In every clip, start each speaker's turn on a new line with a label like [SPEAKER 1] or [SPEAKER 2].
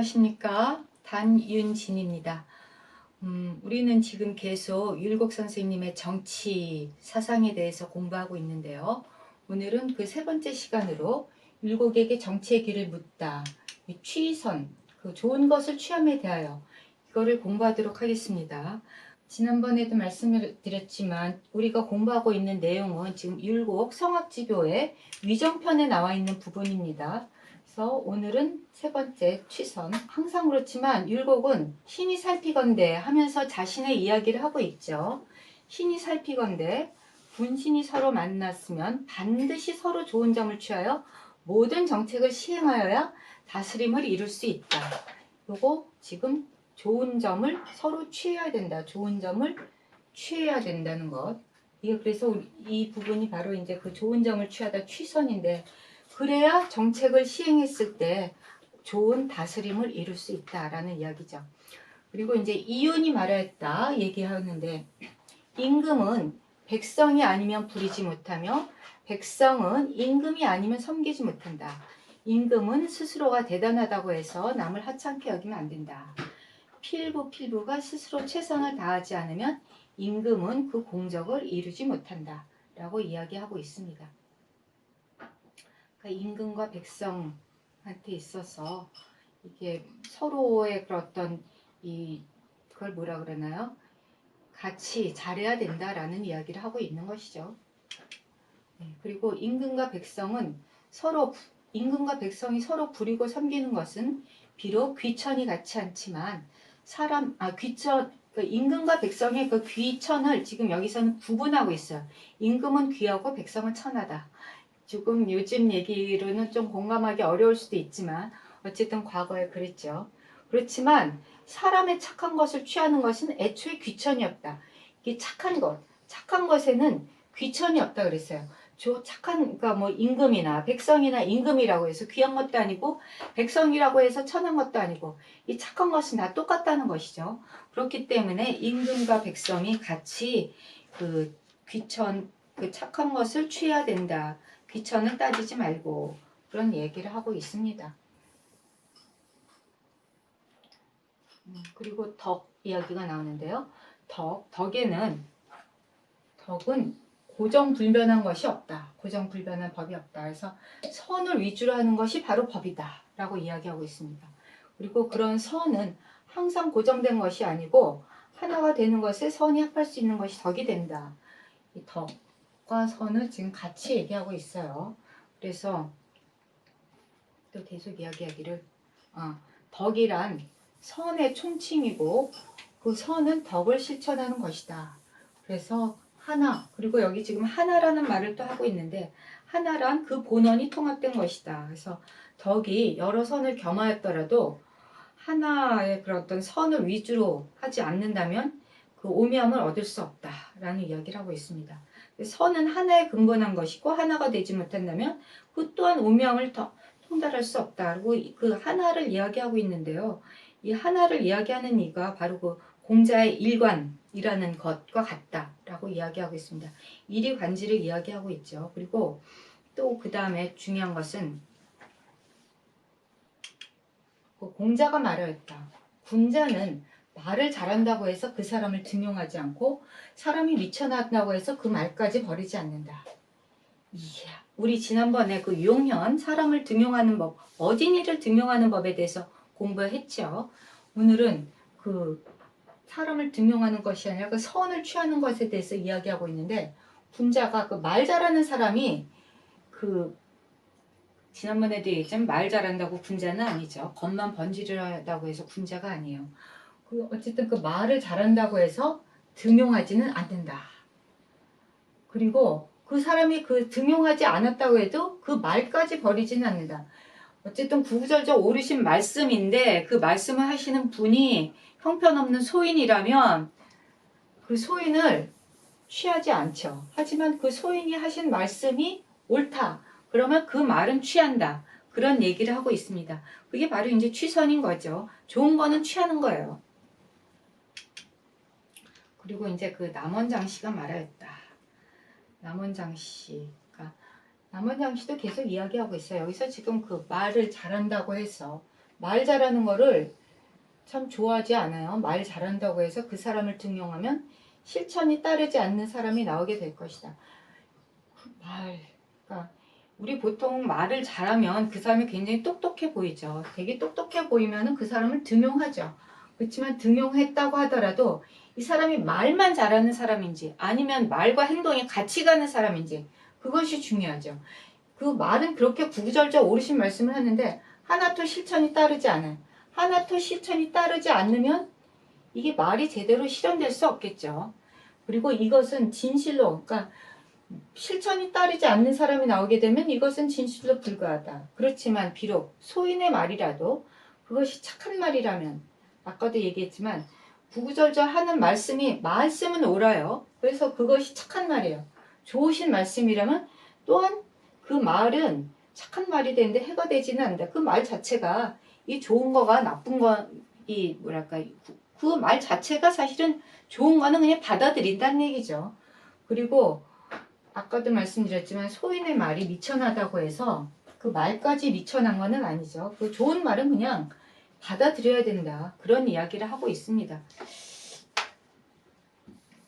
[SPEAKER 1] 안녕하십니까. 단윤진입니다. 음, 우리는 지금 계속 율곡 선생님의 정치 사상에 대해서 공부하고 있는데요. 오늘은 그 세 번째 시간으로 율곡에게 정치의 길을 묻다. 이 취선, 그 좋은 것을 취함에 대하여 이거를 공부하도록 하겠습니다. 지난번에도 말씀을 드렸지만 우리가 공부하고 있는 내용은 지금 율곡 성악지교의 위정편에 나와 있는 부분입니다. 그래서 오늘은 세 번째 취선. 항상 그렇지만 율곡은 신이 살피건대 하면서 자신의 이야기를 하고 있죠. 신이 살피건대 군신이 서로 만났으면 반드시 서로 좋은 점을 취하여 모든 정책을 시행하여야 다스림을 이룰 수 있다. 요거 지금 좋은 점을 서로 취해야 된다. 좋은 점을 취해야 된다는 것. 이게 그래서 이 부분이 바로 이제 그 좋은 점을 취하다 취선인데 그래야 정책을 시행했을 때 좋은 다스림을 이룰 수 있다라는 이야기죠. 그리고 이제 이윤이 말하였다 얘기하는데 임금은 백성이 아니면 부리지 못하며 백성은 임금이 아니면 섬기지 못한다. 임금은 스스로가 대단하다고 해서 남을 하찮게 여기면 안 된다. 필부 필부가 스스로 최선을 다하지 않으면 임금은 그 공적을 이루지 못한다. 라고 이야기하고 있습니다. 그러니까 임금과 백성한테 있어서 이게 서로의 그런 어떤 이 그걸 뭐라 그러나요? 같이 잘해야 된다라는 이야기를 하고 있는 것이죠. 네, 그리고 임금과 백성은 서로 임금과 백성이 서로 부리고 섬기는 것은 비록 귀천이 같지 않지만 사람 아 귀천 그 임금과 백성의 그 귀천을 지금 여기서는 구분하고 있어요. 임금은 귀하고 백성은 천하다. 조금 요즘 얘기로는 좀 공감하기 어려울 수도 있지만 어쨌든 과거에 그랬죠. 그렇지만 사람의 착한 것을 취하는 것은 애초에 귀천이 없다. 이게 착한 것, 착한 것에는 귀천이 없다 그랬어요. 저 착한 그러니까 뭐 임금이나 백성이나 임금이라고 해서 귀한 것도 아니고 백성이라고 해서 천한 것도 아니고 이 착한 것은 다 똑같다는 것이죠. 그렇기 때문에 임금과 백성이 같이 그 귀천 그 착한 것을 취해야 된다. 귀천은 따지지 말고 그런 얘기를 하고 있습니다. 음, 그리고 덕 이야기가 나오는데요. 덕, 덕에는 덕은 고정불변한 것이 없다. 고정불변한 법이 없다. 그래서 선을 위주로 하는 것이 바로 법이다. 라고 이야기하고 있습니다. 그리고 그런 선은 항상 고정된 것이 아니고 하나가 되는 것에 선이 합할 수 있는 것이 덕이 된다. 이 덕 과 선을 지금 같이 얘기하고 있어요. 그래서 또 계속 이야기하기를 어, 덕이란 선의 총칭이고 그 선은 덕을 실천하는 것이다. 그래서 하나 그리고 여기 지금 하나라는 말을 또 하고 있는데 하나란 그 본원이 통합된 것이다. 그래서 덕이 여러 선을 겸하였더라도 하나의 그런 어떤 선을 위주로 하지 않는다면 그 오묘함을 얻을 수 없다라는 이야기를 하고 있습니다. 선은 하나에 근본한 것이고 하나가 되지 못한다면 그 또한 오묘함을 더 통달할 수 없다. 그리고 그 하나를 이야기하고 있는데요. 이 하나를 이야기하는 이가 바로 그 공자의 일관이라는 것과 같다라고 이야기하고 있습니다. 일이 관지를 이야기하고 있죠. 그리고 또 그 다음에 중요한 것은 그 공자가 말하였다. 군자는 말을 잘한다고 해서 그 사람을 등용하지 않고 사람이 미쳐났다고 해서 그 말까지 버리지 않는다. 이야, 우리 지난번에 그 용현 사람을 등용하는 법, 어린이를 등용하는 법에 대해서 공부했죠. 오늘은 그 사람을 등용하는 것이 아니라 그 선을 취하는 것에 대해서 이야기하고 있는데 군자가 그 말 잘하는 사람이 그 지난번에도 얘기했지만 말 잘한다고 군자는 아니죠. 겉만 번지르하다고 해서 군자가 아니에요. 그 어쨌든 그 말을 잘한다고 해서 등용하지는 않는다. 그리고 그 사람이 그 등용하지 않았다고 해도 그 말까지 버리지는 않는다. 어쨌든 구구절절 오르신 말씀인데 그 말씀을 하시는 분이 형편없는 소인이라면 그 소인을 취하지 않죠. 하지만 그 소인이 하신 말씀이 옳다. 그러면 그 말은 취한다. 그런 얘기를 하고 있습니다. 그게 바로 이제 취선인 거죠. 좋은 거는 취하는 거예요. 그리고 이제 그 남원장 씨가 말하였다. 남원장 씨가 남원장 씨도 계속 이야기하고 있어요. 여기서 지금 그 말을 잘한다고 해서 말 잘하는 거를 참 좋아하지 않아요. 말 잘한다고 해서 그 사람을 등용하면 실천이 따르지 않는 사람이 나오게 될 것이다. 그 말, 그러니까 우리 보통 말을 잘하면 그 사람이 굉장히 똑똑해 보이죠. 되게 똑똑해 보이면 그 사람을 등용하죠. 그렇지만 등용했다고 하더라도 이 사람이 말만 잘하는 사람인지 아니면 말과 행동이 같이 가는 사람인지 그것이 중요하죠. 그 말은 그렇게 구구절절 오르신 말씀을 하는데 하나도 실천이 따르지 않아요. 하나도 실천이 따르지 않으면 이게 말이 제대로 실현될 수 없겠죠. 그리고 이것은 진실로, 그러니까 실천이 따르지 않는 사람이 나오게 되면 이것은 진실로 불과하다. 그렇지만 비록 소인의 말이라도 그것이 착한 말이라면 아까도 얘기했지만 구구절절 하는 말씀이 말씀은 옳아요. 그래서 그것이 착한 말이에요. 좋으신 말씀이라면 또한 그 말은 착한 말이 되는데 해가 되지는 않는다. 그 말 자체가 이 좋은 거가 나쁜 거, 이 뭐랄까 그 말 자체가 사실은 좋은 거는 그냥 받아들인다는 얘기죠. 그리고 아까도 말씀드렸지만 소인의 말이 미천하다고 해서 그 말까지 미천한 거는 아니죠. 그 좋은 말은 그냥 받아들여야 된다. 그런 이야기를 하고 있습니다.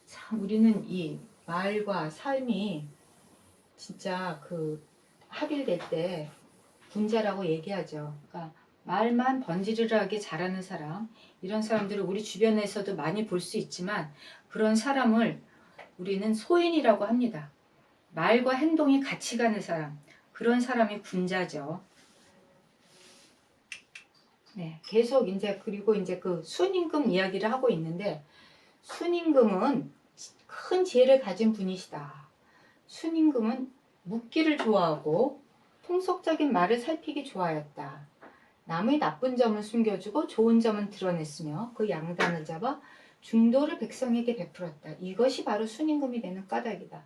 [SPEAKER 1] 참 우리는 이 말과 삶이 진짜 그 합일될 때 분자라고 얘기하죠. 그러니까 말만 번지르르하게 잘하는 사람 이런 사람들을 우리 주변에서도 많이 볼 수 있지만 그런 사람을 우리는 소인이라고 합니다. 말과 행동이 같이 가는 사람 그런 사람이 군자죠. 네, 계속 이제 그리고 이제 그 순임금 이야기를 하고 있는데 순임금은 큰 지혜를 가진 분이시다. 순임금은 묻기를 좋아하고 통속적인 말을 살피기 좋아했다. 남의 나쁜 점을 숨겨주고 좋은 점은 드러냈으며 그 양단을 잡아 중도를 백성에게 베풀었다. 이것이 바로 순임금이 되는 까닭이다.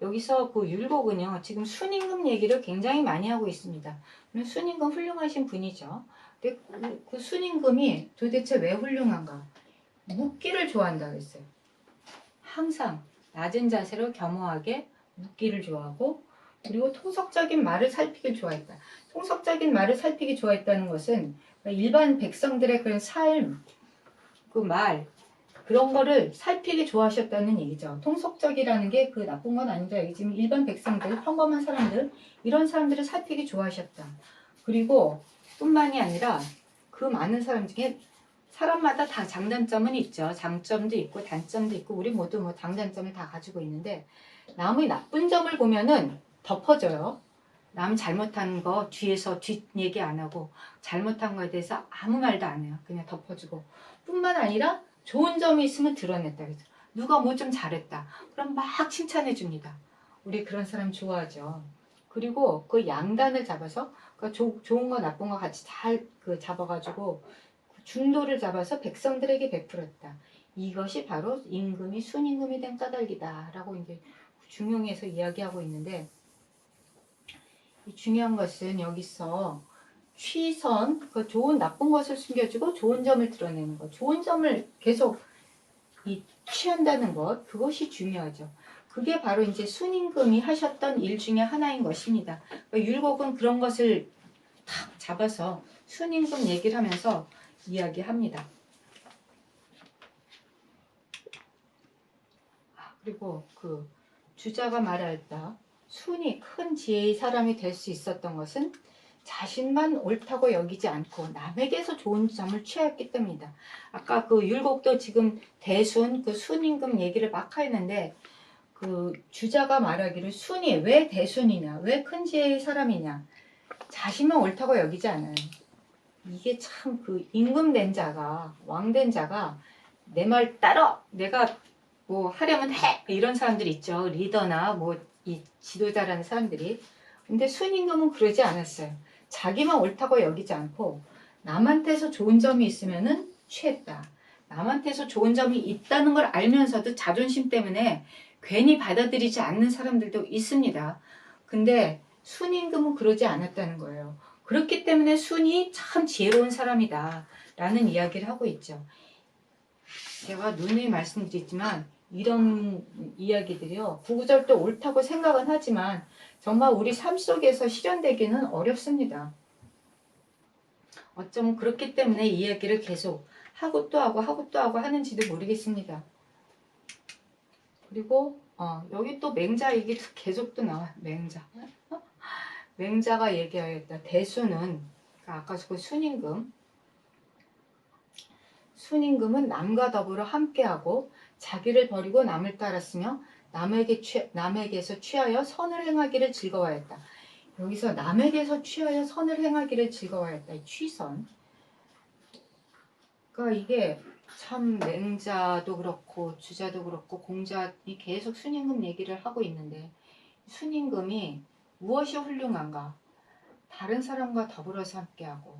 [SPEAKER 1] 여기서 그 율곡은요, 지금 순임금 얘기를 굉장히 많이 하고 있습니다. 순임금 훌륭하신 분이죠. 그, 그 순임금이 도대체 왜 훌륭한가? 묻기를 좋아한다 그랬어요. 항상 낮은 자세로 겸허하게 묻기를 좋아하고 그리고 통속적인 말을 살피길 좋아했다. 통속적인 말을 살피기 좋아했다는 것은 일반 백성들의 그런 삶, 그 말, 그런 거를 살피기 좋아하셨다는 얘기죠. 통속적이라는 게 그 나쁜 건 아니다. 지금 일반 백성들, 평범한 사람들, 이런 사람들을 살피기 좋아하셨다. 그리고 뿐만이 아니라 그 많은 사람 중에 사람마다 다 장단점은 있죠. 장점도 있고 단점도 있고 우리 모두 뭐 장단점을 다 가지고 있는데 남의 나쁜 점을 보면은 덮어져요. 남 잘못한 거 뒤에서 뒷 얘기 안 하고 잘못한 거에 대해서 아무 말도 안 해요. 그냥 덮어주고 뿐만 아니라 좋은 점이 있으면 드러냈다 그래서 누가 뭐 좀 잘했다. 그럼 막 칭찬해 줍니다. 우리 그런 사람 좋아하죠. 그리고 그 양단을 잡아서 그 조, 좋은 거 나쁜 거 같이 잘 그 잡아가지고 그 중도를 잡아서 백성들에게 베풀었다. 이것이 바로 임금이 순임금이 된 까닭이다라고 이제 중용에서 이야기하고 있는데 이 중요한 것은 여기서 취선, 그 좋은 나쁜 것을 숨겨주고 좋은 점을 드러내는 것, 좋은 점을 계속 이 취한다는 것, 그것이 중요하죠. 그게 바로 이제 순임금이 하셨던 일 중에 하나인 것입니다. 그러니까 율곡은 그런 것을 탁 잡아서 순임금 얘기를 하면서 이야기합니다. 아, 그리고 그 주자가 말할다 순이 큰 지혜의 사람이 될 수 있었던 것은 자신만 옳다고 여기지 않고 남에게서 좋은 점을 취했기 때문이다. 아까 그 율곡도 지금 대순 그 순임금 얘기를 막 하는데 그 주자가 말하기를 순이 왜 대순이냐 왜 큰 지혜의 사람이냐 자신만 옳다고 여기지 않아요. 이게 참 그 임금된 자가 왕된 자가 내 말 따라 내가 뭐 하려면 해 이런 사람들 있죠 리더나 뭐 이 지도자라는 사람들이 근데 순임금은 그러지 않았어요. 자기만 옳다고 여기지 않고 남한테서 좋은 점이 있으면은 취했다. 남한테서 좋은 점이 있다는 걸 알면서도 자존심 때문에 괜히 받아들이지 않는 사람들도 있습니다. 근데 순임금은 그러지 않았다는 거예요. 그렇기 때문에 순이 참 지혜로운 사람이다. 라는 이야기를 하고 있죠. 제가 누누이 말씀드리지만 이런 이야기들이요. 구구절도 옳다고 생각은 하지만 정말 우리 삶 속에서 실현되기는 어렵습니다. 어쩌면 그렇기 때문에 이 이야기를 계속 하고 또 하고 하고 또 하고 하는지도 모르겠습니다. 그리고 어, 여기 또 맹자 얘기 계속 또 나와 맹자. 맹자가 얘기하였다. 대수는 그러니까 아까 그 순임금 순임금은 남과 더불어 함께하고 자기를 버리고 남을 따랐으며 남에게 취, 남에게서 취하여 선을 행하기를 즐거워했다. 여기서 남에게서 취하여 선을 행하기를 즐거워했다. 이 취선. 그러니까 이게 참 맹자도 그렇고 주자도 그렇고 공자이 계속 순임금 얘기를 하고 있는데 순임금이 무엇이 훌륭한가? 다른 사람과 더불어서 함께하고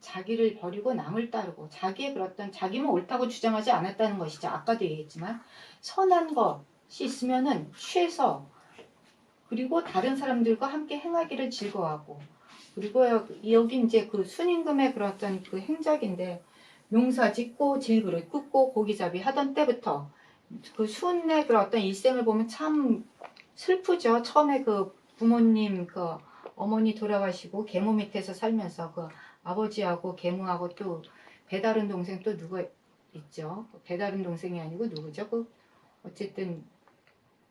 [SPEAKER 1] 자기를 버리고 남을 따르고 자기의 그렇던 자기만 옳다고 주장하지 않았다는 것이죠. 아까도 얘기했지만 선한 것이 있으면은 취해서 그리고 다른 사람들과 함께 행하기를 즐거워하고 그리고 여기, 여기 이제 그 순임금의 그렇던 그 행적인데 농사 짓고 질그릇 굽고 고기잡이 하던 때부터 그 순의 그 어떤 일생을 보면 참 슬프죠. 처음에 그 부모님 그 어머니 돌아가시고 계모 밑에서 살면서 그 아버지하고 계모하고 또 배다른 동생 또 누가 있죠. 배다른 동생이 아니고 누구죠? 그 어쨌든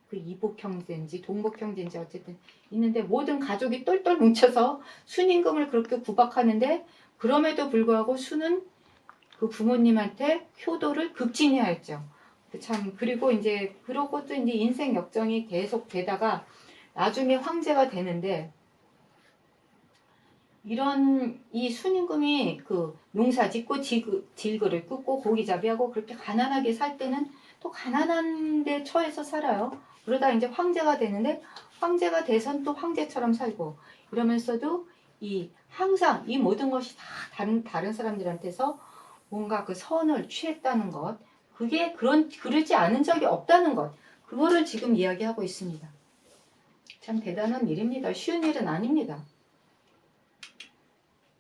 [SPEAKER 1] 그 이복 형제인지 동복 형제인지 어쨌든 있는데 모든 가족이 똘똘 뭉쳐서 순임금을 그렇게 구박하는데 그럼에도 불구하고 순은 그 부모님한테 효도를 극진히하였죠. 참 그리고 이제 그러고 또 이제 인생 역정이 계속 되다가 나중에 황제가 되는데 이런 이 순임금이 그 농사 짓고 질그를 굽고 고기잡이하고 그렇게 가난하게 살 때는 또 가난한 데 처해서 살아요. 그러다 이제 황제가 되는데 황제가 돼선 또 황제처럼 살고 이러면서도 이 항상 이 모든 것이 다 다른 다른 사람들한테서 뭔가 그 선을 취했다는 것 그게 그런 그러지 않은 적이 없다는 것 그거를 지금 이야기하고 있습니다. 참 대단한 일입니다. 쉬운 일은 아닙니다.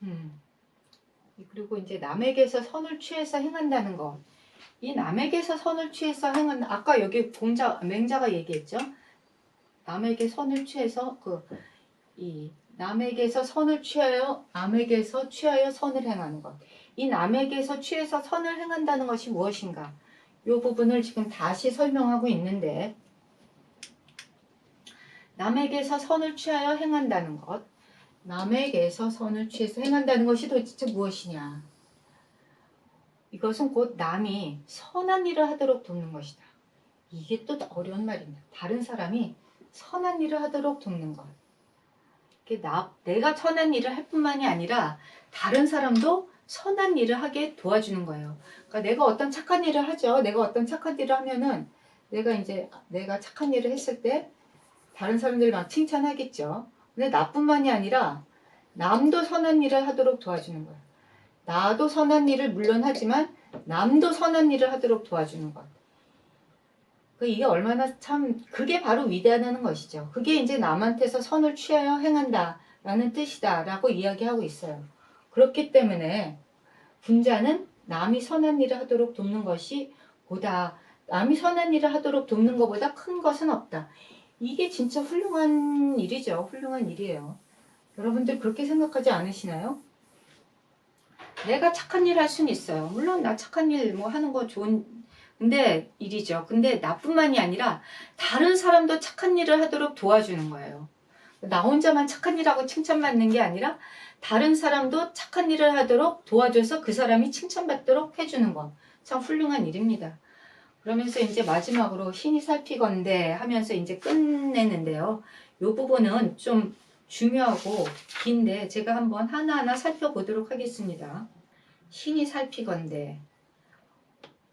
[SPEAKER 1] 음. 그리고 이제 남에게서 선을 취해서 행한다는 것. 이 남에게서 선을 취해서 행한 아까 여기 공자 맹자가 얘기했죠. 남에게 선을 취해서 그 이 남에게서 선을 취하여 남에게서 취하여 선을 행하는 것. 이 남에게서 취해서 선을 행한다는 것이 무엇인가? 이 부분을 지금 다시 설명하고 있는데 남에게서 선을 취하여 행한다는 것. 남에게서 선을 취해서 행한다는 것이 도대체 무엇이냐? 이것은 곧 남이 선한 일을 하도록 돕는 것이다. 이게 또 어려운 말입니다. 다른 사람이 선한 일을 하도록 돕는 것. 나, 내가 선한 일을 할 뿐만이 아니라 다른 사람도 선한 일을 하게 도와주는 거예요. 그러니까 내가 어떤 착한 일을 하죠. 내가 어떤 착한 일을 하면은 내가 이제 내가 착한 일을 했을 때 다른 사람들이 막 칭찬하겠죠. 근데 나뿐만이 아니라 남도 선한 일을 하도록 도와주는 거예요. 나도 선한 일을 물론 하지만 남도 선한 일을 하도록 도와주는 것. 그 이게 얼마나 참 그게 바로 위대하다는 것이죠. 그게 이제 남한테서 선을 취하여 행한다라는 뜻이다라고 이야기하고 있어요. 그렇기 때문에 군자는 남이 선한 일을 하도록 돕는 것이 보다 남이 선한 일을 하도록 돕는 것보다 큰 것은 없다. 이게 진짜 훌륭한 일이죠. 훌륭한 일이에요. 여러분들 그렇게 생각하지 않으시나요? 내가 착한 일 할 수는 있어요. 물론 나 착한 일 뭐 하는 거 좋은 근데 일이죠. 근데 나뿐만이 아니라 다른 사람도 착한 일을 하도록 도와주는 거예요. 나 혼자만 착한 일하고 칭찬받는 게 아니라 다른 사람도 착한 일을 하도록 도와줘서 그 사람이 칭찬받도록 해주는 것. 참 훌륭한 일입니다. 그러면서 이제 마지막으로 신이 살피건대 하면서 이제 끝내는데요. 이 부분은 좀 중요하고 긴데 제가 한번 하나하나 살펴보도록 하겠습니다. 신이 살피건대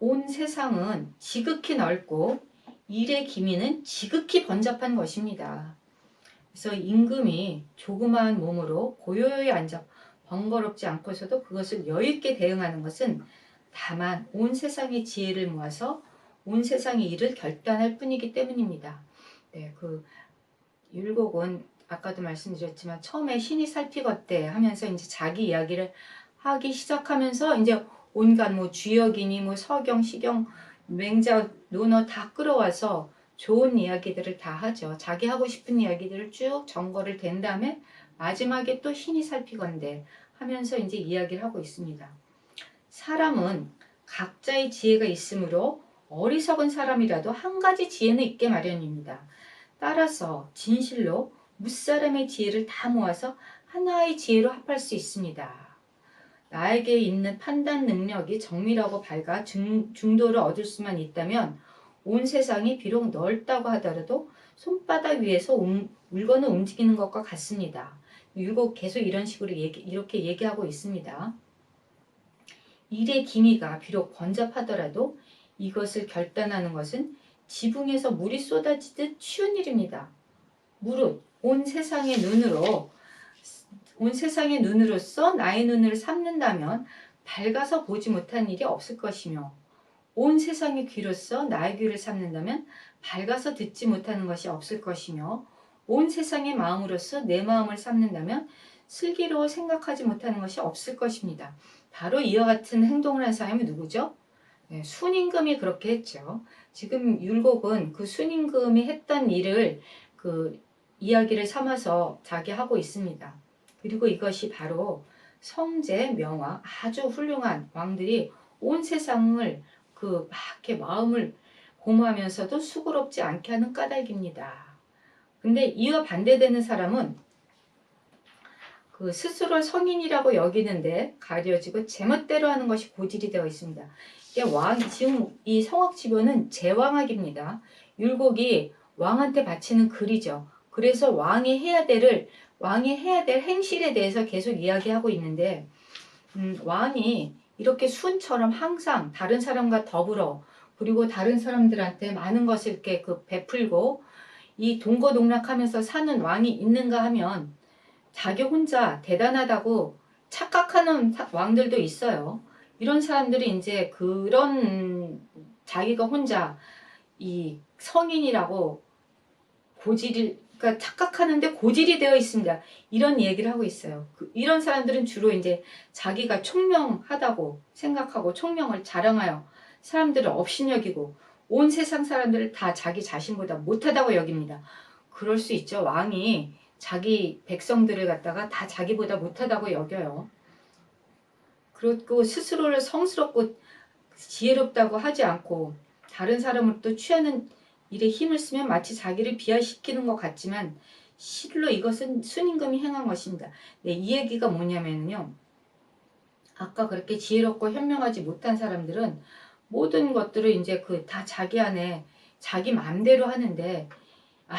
[SPEAKER 1] 온 세상은 지극히 넓고 일의 기미는 지극히 번잡한 것입니다. 그래서 임금이 조그마한 몸으로 고요히 앉아 번거롭지 않고서도 그것을 여유있게 대응하는 것은 다만 온 세상의 지혜를 모아서 온 세상의 일을 결단할 뿐이기 때문입니다. 네, 그 율곡은 아까도 말씀드렸지만 처음에 신이 살피겄대 하면서 이제 자기 이야기를 하기 시작하면서 이제 온갖 뭐 주역이니 뭐 서경, 시경, 맹자, 논어 다 끌어와서 좋은 이야기들을 다 하죠. 자기 하고 싶은 이야기들을 쭉 전거를 댄 다음에 마지막에 또 신이 살피건대 하면서 이제 이야기를 하고 있습니다. 사람은 각자의 지혜가 있으므로 어리석은 사람이라도 한 가지 지혜는 있게 마련입니다. 따라서 진실로 무사람의 지혜를 다 모아서 하나의 지혜로 합할 수 있습니다. 나에게 있는 판단 능력이 정밀하고 밝아 중, 중도를 얻을 수만 있다면 온 세상이 비록 넓다고 하더라도 손바닥 위에서 움- 물건을 움직이는 것과 같습니다. 율곡 계속 이런 식으로 얘기, 이렇게 얘기하고 있습니다. 일의 기미가 비록 번잡하더라도 이것을 결단하는 것은 지붕에서 물이 쏟아지듯 쉬운 일입니다. 무릇 온 세상의 눈으로 온 세상의 눈으로서 나의 눈을 삼는다면 밝아서 보지 못한 일이 없을 것이며 온 세상의 귀로서 나의 귀를 삼는다면 밝아서 듣지 못하는 것이 없을 것이며 온 세상의 마음으로서 내 마음을 삼는다면 슬기로워 생각하지 못하는 것이 없을 것입니다. 바로 이와 같은 행동을 한 사람이 누구죠? 네, 순임금이 그렇게 했죠. 지금 율곡은 그 순임금이 했던 일을 그 이야기를 삼아서 자기 하고 있습니다. 그리고 이것이 바로 성재, 명화 아주 훌륭한 왕들이 온 세상을 그막 이렇게 마음을 고무하면서도 수고롭지 않게 하는 까닭입니다. 근데 이와 반대되는 사람은 그 스스로 성인이라고 여기는데 가려지고 제멋대로 하는 것이 고질이 되어 있습니다. 이게 왕 지금 이 성악지변은 제왕학입니다. 율곡이 왕한테 바치는 글이죠. 그래서 왕이 해야 될을 왕이 해야 될 행실에 대해서 계속 이야기하고 있는데 음, 왕이 이렇게 순처럼 항상 다른 사람과 더불어 그리고 다른 사람들한테 많은 것을 이렇게 그 베풀고 이 동거동락하면서 사는 왕이 있는가 하면 자기 혼자 대단하다고 착각하는 사- 왕들도 있어요. 이런 사람들이 이제 그런 자기가 혼자 이 성인이라고 고질을 그러니까 착각하는데 고질이 되어 있습니다. 이런 얘기를 하고 있어요. 그- 이런 사람들은 주로 이제 자기가 총명하다고 생각하고 총명을 자랑하여 사람들을 업신여기고 온 세상 사람들을 다 자기 자신보다 못하다고 여깁니다. 그럴 수 있죠. 왕이 자기 백성들을 갖다가 다 자기보다 못하다고 여겨요. 그렇고 스스로를 성스럽고 지혜롭다고 하지 않고 다른 사람을 또 취하는 일에 힘을 쓰면 마치 자기를 비하시키는 것 같지만 실로 이것은 순임금이 행한 것입니다. 네, 이 얘기가 뭐냐면요. 아까 그렇게 지혜롭고 현명하지 못한 사람들은 모든 것들을 이제 그 다 자기 안에 자기 마음대로 하는데 아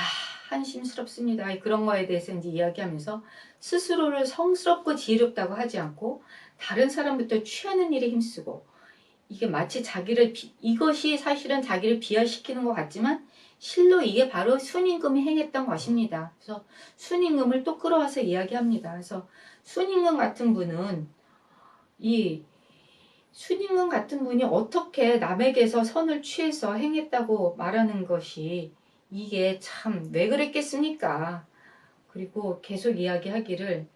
[SPEAKER 1] 한심스럽습니다. 그런 거에 대해서 이제 이야기하면서 스스로를 성스럽고 지혜롭다고 하지 않고 다른 사람부터 취하는 일에 힘쓰고 이게 마치 자기를 비- 이것이 사실은 자기를 비하시키는 것 같지만 실로 이게 바로 순임금이 행했던 것입니다. 그래서 순임금을 또 끌어와서 이야기합니다. 그래서 순임금 같은 분은 이 순임금 같은 분이 어떻게 남에게서 선을 취해서 행했다고 말하는 것이 이게 참 왜 그랬겠습니까? 그리고 계속 이야기하기를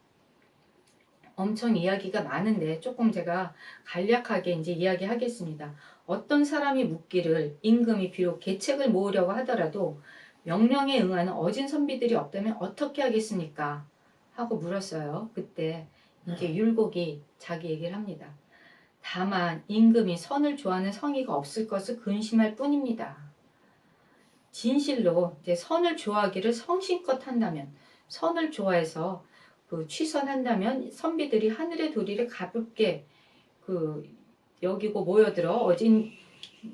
[SPEAKER 1] 엄청 이야기가 많은데 조금 제가 간략하게 이제 이야기하겠습니다. 어떤 사람이 묻기를 임금이 비록 계책을 모으려고 하더라도 명령에 응하는 어진 선비들이 없다면 어떻게 하겠습니까? 하고 물었어요. 그때 이제 율곡이 자기 얘기를 합니다. 다만 임금이 선을 좋아하는 성의가 없을 것을 근심할 뿐입니다. 진실로 이제 선을 좋아하기를 성심껏 한다면 선을 좋아해서 그 취선한다면 선비들이 하늘의 도리를 가볍게 그 여기고 모여들어 어진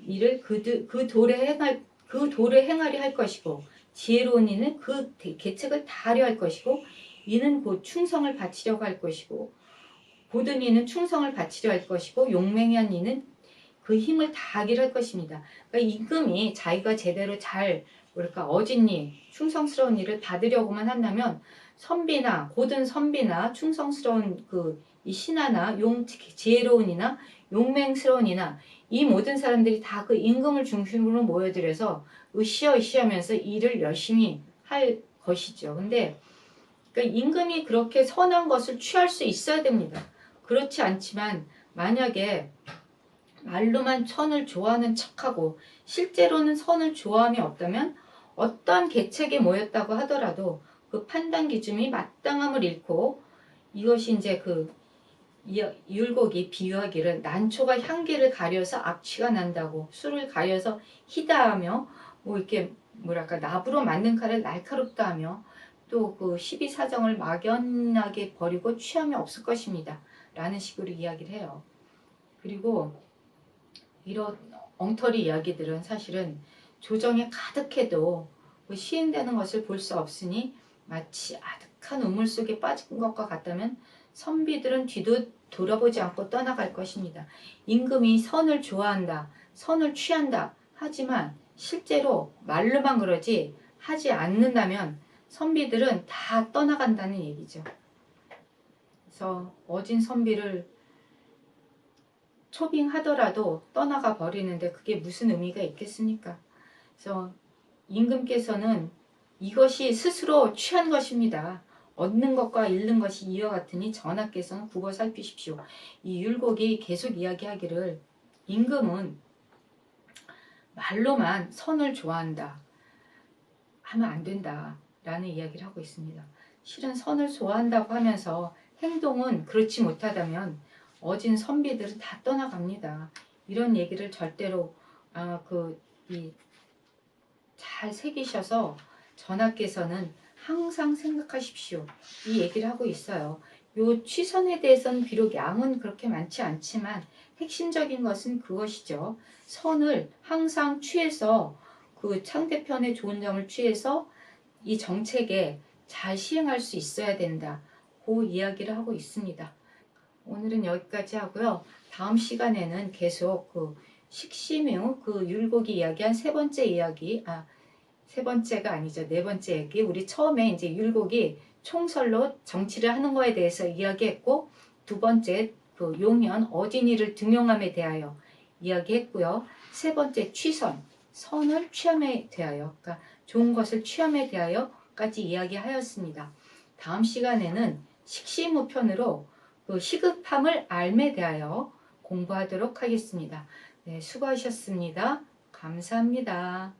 [SPEAKER 1] 일을 그, 그 돌에 행할 그 돌을 행하려 할 것이고 지혜로운 이는 그 대- 계책을 다하려 할 것이고 이는 곧 충성을 바치려고 할 것이고 고든 이는 충성을 바치려 할 것이고 용맹한 이는 그 힘을 다하기를 할 것입니다. 그러니까 임금이 자기가 제대로 잘 뭐랄까 어진 일, 충성스러운 일을 받으려고만 한다면 선비나 고든 선비나 충성스러운 그 이 신하나 용 지혜로운 이나 용맹스러운 이나 이 모든 사람들이 다 그 임금을 중심으로 모여들여서 으쌰 으쌰하면서 일을 열심히 할 것이죠. 근데 그러니까 임금이 그렇게 선한 것을 취할 수 있어야 됩니다. 그렇지 않지만 만약에 말로만 선을 좋아하는 척하고 실제로는 선을 좋아함이 없다면 어떠한 계책에 모였다고 하더라도 그 판단 기준이 마땅함을 잃고 이것이 이제 그이 율곡이 비유하기를 난초가 향기를 가려서 악취가 난다고 술을 가려서 희다하며 뭐 이렇게 뭐랄까 나부로 만든 칼을 날카롭다 하며 또그 십이사정을 막연하게 버리고 취함이 없을 것입니다. 라는 식으로 이야기를 해요. 그리고 이런 엉터리 이야기들은 사실은 조정에 가득해도 그 시행되는 것을 볼 수 없으니 마치 아득한 우물 속에 빠진 것과 같다면 선비들은 뒤도 돌아보지 않고 떠나갈 것입니다. 임금이 선을 좋아한다, 선을 취한다 하지만 실제로 말로만 그러지 하지 않는다면 선비들은 다 떠나간다는 얘기죠. 그래서 어진 선비를 초빙하더라도 떠나가 버리는데 그게 무슨 의미가 있겠습니까? 그래서 임금께서는 이것이 스스로 취한 것입니다. 얻는 것과 잃는 것이 이와 같으니 전하께서는 국어 살피십시오. 이 율곡이 계속 이야기하기를 임금은 말로만 선을 좋아한다. 하면 안 된다. 라는 이야기를 하고 있습니다. 실은 선을 좋아한다고 하면서 행동은 그렇지 못하다면 어진 선비들은 다 떠나갑니다. 이런 얘기를 절대로 아, 그, 이, 잘 새기셔서 전하께서는 항상 생각하십시오. 이 얘기를 하고 있어요. 요 취선에 대해서는 비록 양은 그렇게 많지 않지만 핵심적인 것은 그것이죠. 선을 항상 취해서 그 상대편의 좋은 점을 취해서 이 정책에 잘 시행할 수 있어야 된다. 그 이야기를 하고 있습니다. 오늘은 여기까지 하고요. 다음 시간에는 계속 그 식심유 그 율곡이 이야기한 세 번째 이야기 아 세 번째가 아니죠 네 번째 얘기 우리 처음에 이제 율곡이 총설로 정치를 하는 거에 대해서 이야기했고 두 번째 그 용연 어진이를 등용함에 대하여 이야기했고요 세 번째 취선 선을 취함에 대하여 그러니까 좋은 것을 취함에 대하여까지 이야기하였습니다 다음 시간에는 식시무 편으로 그 시급함을 알에 대하여 공부하도록 하겠습니다. 네, 수고하셨습니다. 감사합니다.